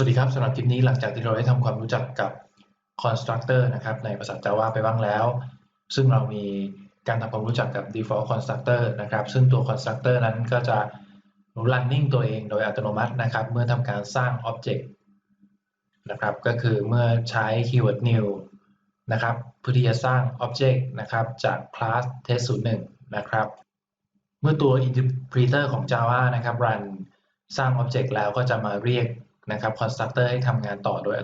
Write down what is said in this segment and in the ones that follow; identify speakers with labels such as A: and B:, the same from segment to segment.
A: สวัสดีครับสำหรับคลิปนี้หลังจากที่เราได้ทำความรู้จักกับ constructor นะครับในภาษา Java ไปบ้างแล้ว ซึ่งเรามีการทำความรู้จักกับ default constructor นะครับ ซึ่งตัว constructor นั้นก็จะ running ตัวเองโดยอัตโนมัตินะครับ เมื่อทำการสร้าง object นะครับ ก็คือเมื่อใช้ keyword new นะครับเพื่อที่จะสร้าง object นะครับจาก class test01 นะครับ เมื่อตัว interpreter ของ Java นะครับ run สร้าง object แล้วก็จะมาเรียก นะครับ constructor ให้ทำงานต่อโดย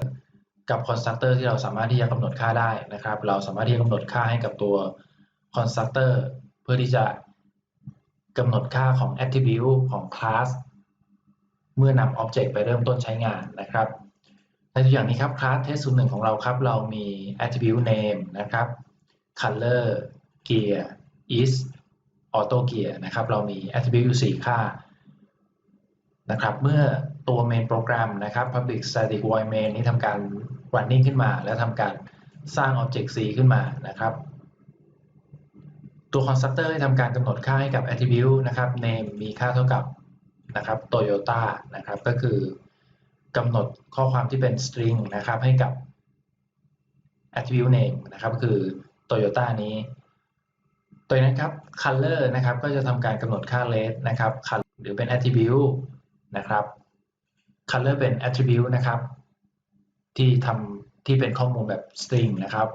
A: กับ constructor ที่เราสามารถที่จะกำหนดค่าได้นะครับ เราสามารถที่จะกำหนดค่าให้กับตัว constructor เพื่อที่จะกำหนดค่าของ attribute ของ class เมื่อนำ object ไปเริ่มต้นใช้งานนะครับ ในตัวอย่างนี้ครับ class test 01ของเราครับ เรามี attribute name นะครับ color gear is auto gear นะครับ เรามี attribute อยู่4ค่านะครับ เมื่อ ตัว main โปรแกรมนะครับ public static void main นี้ทำการ running ขึ้นมา แล้วทำการสร้าง object c ขึ้นมานะครับ ตัว constructor ได้ทำการกำหนดค่าให้กับ attribute นะครับ name มีค่าเท่ากับนะครับ Toyota นะครับ ก็คือกำหนดข้อความที่เป็น string นะครับ ให้กับ attribute name นะครับก็คือ Toyota นี้ตัวนั้นครับ color นะครับ ก็จะทำการกำหนดค่า red นะครับ หรือเป็น attribute นะครับ color เป็น attribute นะครับ ที่ทำที่เป็นข้อมูลแบบ string นะครับ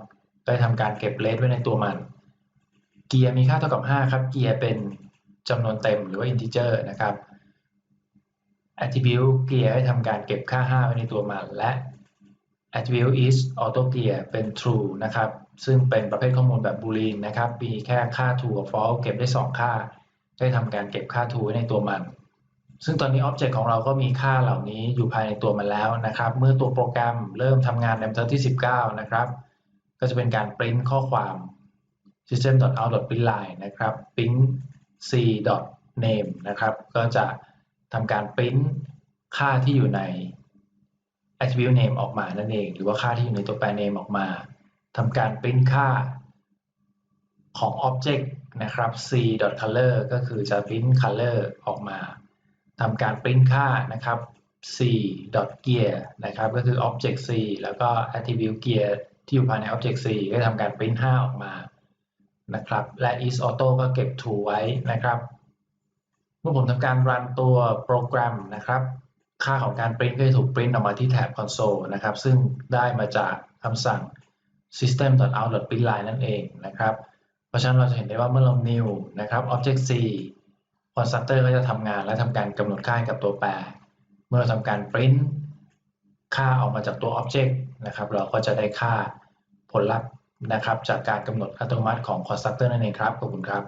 A: ก็จะทำการเก็บ red ไว้ในตัวมัน เกียร์มีค่าเท่ากับ 5 ครับ เกียร์เป็นจำนวนเต็มหรือว่า integer นะครับ attribute เกียร์ให้ทำการเก็บค่า 5 ไว้ในตัวมัน และ attribute is auto gear เป็น true นะครับ ซึ่งเป็นประเภทข้อมูลแบบ boolean นะครับ มีแค่ค่า true กับ false เก็บได้ 2 ค่า ได้ทำการเก็บค่า true ไว้ในตัวมัน ซึ่งตอนนี้ object ของเราก็มีค่าเหล่านี้อยู่ภายในตัวมันแล้วนะครับ เมื่อตัวโปรแกรมเริ่มทำงานในบรรทัดที่ 19 นะครับ ก็จะเป็นการ print ข้อความ system.out.println นะครับ print c name นะครับ ก็จะทำการ print ค่าที่อยู่ใน attribute name ออกมานั่นเอง หรือว่าค่าที่อยู่ในตัวแปร name ออกมาทำการ print ค่าของ object นะครับ c color ก็คือจะ print color ออกมา ทำการ print ค่านะครับ c gear นะครับก็คือ object c แล้วก็ attribute gear ที่อยู่ภายใน object c ก็ทำการ print 5ออกมานะครับ และ is auto ก็เก็บ true ไว้นะครับ เมื่อผมทำการ run ตัวโปรแกรมนะครับ ค่าของการ print ก็จะถูก print ออกมาที่แถบ console นะครับ ซึ่งได้มาจากคำสั่ง system.out.println นั่นเองนะครับ เพราะฉะนั้นเราจะเห็นได้ว่าเมื่อเรา new นะครับ object c constructor ก็จะทำงานและทำการกำหนดค่ากับตัวแปร เมื่อเราทำการ print ค่าออกมาจากตัว object นะครับ เราก็จะได้ค่าผลลัพธ์นะครับ จากการกำหนดอัตโนมัติของ constructor นั่นเองครับ ขอบคุณครับ